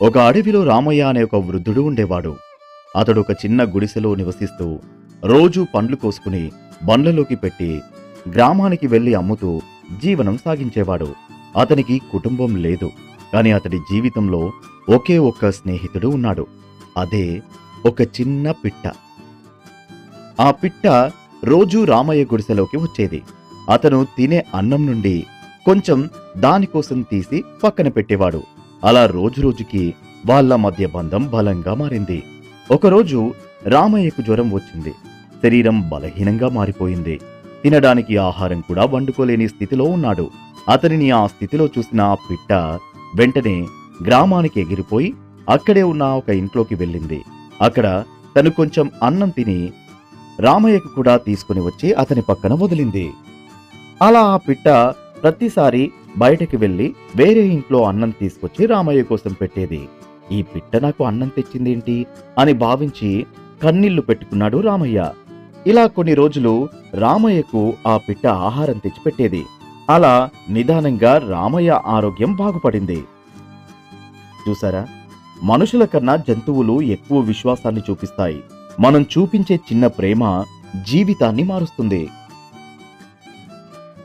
ఒక అడవిలో రామయ్య అనే ఒక వృద్ధుడు ఉండేవాడు. అతడు ఒక చిన్న గుడిసెలో నివసిస్తూ రోజూ పండ్లు కోసుకుని బండ్లలోకి పెట్టి గ్రామానికి వెళ్ళి అమ్ముతూ జీవనం సాగించేవాడు. అతనికి కుటుంబం లేదు కాని అతడి జీవితంలో ఒకే ఒక్క స్నేహితుడు ఉన్నాడు. అదే ఒక చిన్న పిట్ట. ఆ పిట్ట రోజూ రామయ్య గుడిసెలోకి వచ్చేది. అతను తినే అన్నం నుండి కొంచెం దానికోసం తీసి పక్కన పెట్టేవాడు. అలా రోజురోజుకి వాళ్ళ మధ్య బంధం బలంగా మారింది. ఒకరోజు రామయ్యకు జ్వరం వచ్చింది. శరీరం బలహీనంగా మారిపోయింది. తినడానికి ఆహారం కూడా వండుకోలేని స్థితిలో ఉన్నాడు. అతనిని ఆ స్థితిలో చూసిన ఆ పిట్ట వెంటనే గ్రామానికి ఎగిరిపోయి అక్కడే ఉన్న ఒక ఇంట్లోకి వెళ్ళింది. అక్కడ తను కొంచెం అన్నం తిని రామయ్యకు కూడా తీసుకుని వచ్చి అతని పక్కన వదిలింది. అలా ఆ పిట్ట ప్రతిసారి బయటకి వెళ్ళి వేరే ఇంట్లో అన్నం తీసుకొచ్చి రామయ్య కోసం పెట్టేది. ఈ పిట్ట నాకు అన్నం తెచ్చిందేంటి? అని భావించి కన్నీళ్ళు పెట్టుకున్నాడు రామయ్య. ఇలా కొన్ని రోజులు రామయ్యకు ఆ పిట్ట ఆహారం తెచ్చిపెట్టేది అలా నిదానంగా రామయ్య ఆరోగ్యం బాగుపడింది. చూసారా? మనుషుల కన్నా జంతువులు ఎక్కువ విశ్వాసాన్ని చూపిస్తాయి. మనం చూపించే చిన్న ప్రేమ జీవితాన్ని మారుస్తుంది.